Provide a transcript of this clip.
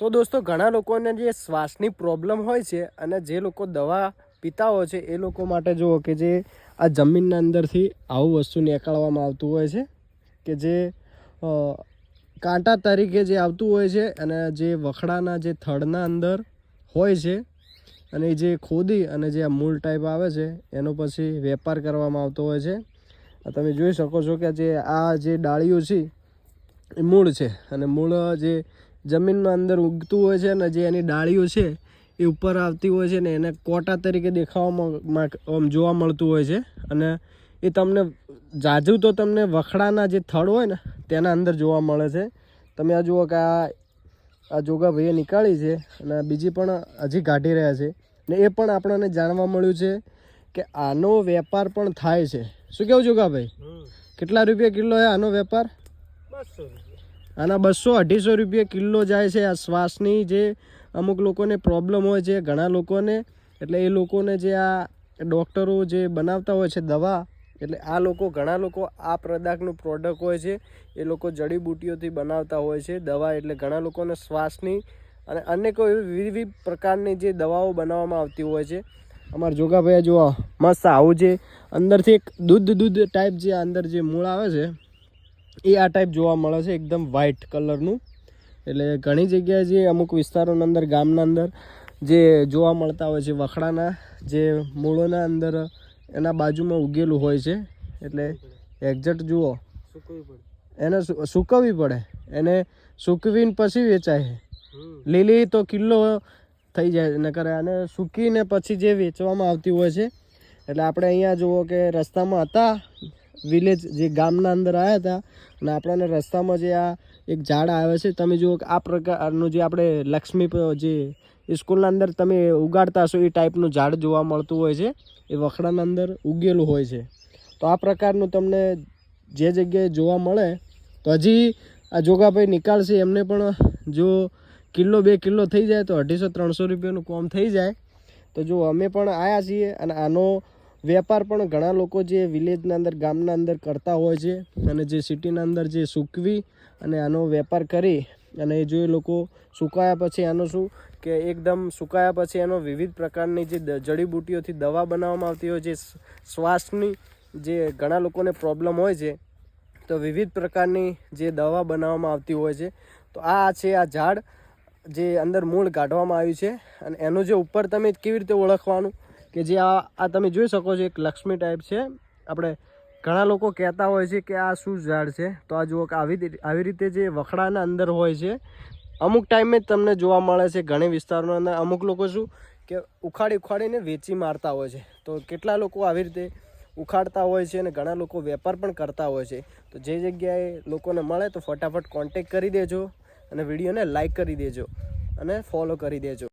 તો દોસ્તો, ઘણા લોકોને જે શ્વાસની પ્રોબ્લેમ હોય છે અને જે લોકો દવા પીતા હોય છે, એ લોકો માટે જુઓ કે જે આ જમીનના અંદરથી આવું વસ્તુ નીકાળવામાં આવતું હોય છે કે જે કાંટા તરીકે જે આવતું હોય છે અને જે વખડાના જે થડના અંદર હોય છે અને જે ખોદી અને જે આ મૂળ ટાઈપ આવે છે, એનો પછી વેપાર કરવામાં આવતો હોય છે. તમે જોઈ શકો છો કે જે, આ જે ડાળીઓ છે એ મૂળ છે અને મૂળ જે જમીનમાં અંદર ઉગતું હોય છે અને જે એની ડાળીઓ છે એ ઉપર આવતી હોય છે ને એને કોટા તરીકે દેખાવામાં આમ જોવા મળતું હોય છે. અને એ તમને જાજુ તો તમને વખડાના જે થડ હોય ને તેના અંદર જોવા મળે છે. તમે આ જુઓ કે આ આ જોગા ભાઈએ નીકાળી છે અને બીજી પણ હજી કાઢી રહ્યા છે. ને એ પણ આપણને જાણવા મળ્યું છે કે આનો વેપાર પણ થાય છે. શું કેવું જોગાભાઈ? કેટલા રૂપિયા કિલો છે આનો વેપાર? બસો આના બસો અઢીસો રૂપિયા કિલો જાય છે આ શ્વાસની જે અમુક લોકોને પ્રોબ્લેમ હોય છે, ઘણા લોકોને. એટલે એ લોકોને જે આ ડૉક્ટરો જે બનાવતા હોય છે દવા, એટલે આ લોકો, ઘણા લોકો આ પ્રદાર્થનું પ્રોડક્ટ હોય છે, એ લોકો જડીબુટીઓથી બનાવતા હોય છે દવા. એટલે ઘણા લોકોને શ્વાસની અને અનેકો વિવિધ પ્રકારની જે દવાઓ બનાવવામાં આવતી હોય છે. અમારા જોગાભાઈ જોવા મસ્ત આવું જે અંદરથી એક દૂધ દૂધ ટાઈપ જે અંદર જે મૂળ આવે છે એ આ ટાઈપ જોવા મળે છે, એકદમ વ્હાઇટ કલરનું એટલે ઘણી જગ્યાએ જે અમુક વિસ્તારોના અંદર, ગામના અંદર જે જોવા મળતા હોય છે, વખડાના જે મૂળોના અંદર, એના બાજુમાં ઉગેલું હોય છે. એટલે એક્ઝેક્ટ જુઓ. એને સૂકવવી પડે. એને સૂકવીને પછી વેચાય લીલી તો કિલ્લો થઈ જાય, નકર અને સૂકીને પછી જે વેચવામાં આવતી હોય છે. એટલે આપણે અહીંયા જુઓ કે રસ્તામાં હતા વિલેજ જે ગામના અંદર આવ્યા હતા અને આપણને રસ્તામાં જે આ એક ઝાડ આવે છે, તમે જુઓ કે આ પ્રકારનું જે આપણે લક્ષ્મી જે સ્કૂલના અંદર તમે ઉગાડતા હશો, એ ટાઈપનું ઝાડ જોવા મળતું હોય છે. એ વખડાના અંદર ઉગેલું હોય છે. તો આ પ્રકારનું તમને જે જગ્યાએ જોવા મળે, તો હજી આ જોગાભાઈ નિકાળશે, એમને પણ જો કિલો બે કિલો થઈ જાય તો અઢીસો, ત્રણસો રૂપિયાનું કોમ થઈ જાય. તો જો અમે પણ આવ્યા છીએ અને આનો વેપાર પણ ઘણા લોકો જે વિલેજના અંદર, ગામના અંદર કરતા હોય છે અને જે સિટીના અંદર જે સૂકવી અને આનો વેપાર કરી અને જો એ લોકો સુકાયા પછી આનો શું કે એકદમ સુકાયા પછી એનો વિવિધ પ્રકારની જે જડીબુટીઓથી દવા બનાવવામાં આવતી હોય છે શ્વાસની જે ઘણા લોકોને પ્રોબ્લેમ હોય છે, તો વિવિધ પ્રકારની જે દવા બનાવવામાં આવતી હોય છે. તો આ છે આ ઝાડ જે અંદર મૂળ કાઢવામાં આવ્યું છે અને એનું જે ઉપર તમે કેવી રીતે ઓળખવાનું? કે જે આ આ તમે જોઈ શકો છો એક લક્ષ્મી ટાઈપ છે. આપણે ઘણા લોકો કહેતા હોય છે કે આ શું ઝાડ છે? તો આ જુઓ કે આવી આવી રીતે જે વખડાના અંદર હોય છે. અમુક ટાઈમે જ તમને જોવા મળે છે ઘણી વિસ્તારોના અંદર. અમુક લોકો શું કે ઉખાડી ઉખાડીને વેચી મારતા હોય છે. તો કેટલા લોકો આવી રીતે ઉખાડતા હોય છે અને ઘણા લોકો વેપાર પણ કરતા હોય છે. તો જે જગ્યાએ લોકોને મળે તો ફટાફટ કોન્ટેક કરી દેજો અને વિડીયોને લાઈક કરી દેજો અને ફોલો કરી દેજો.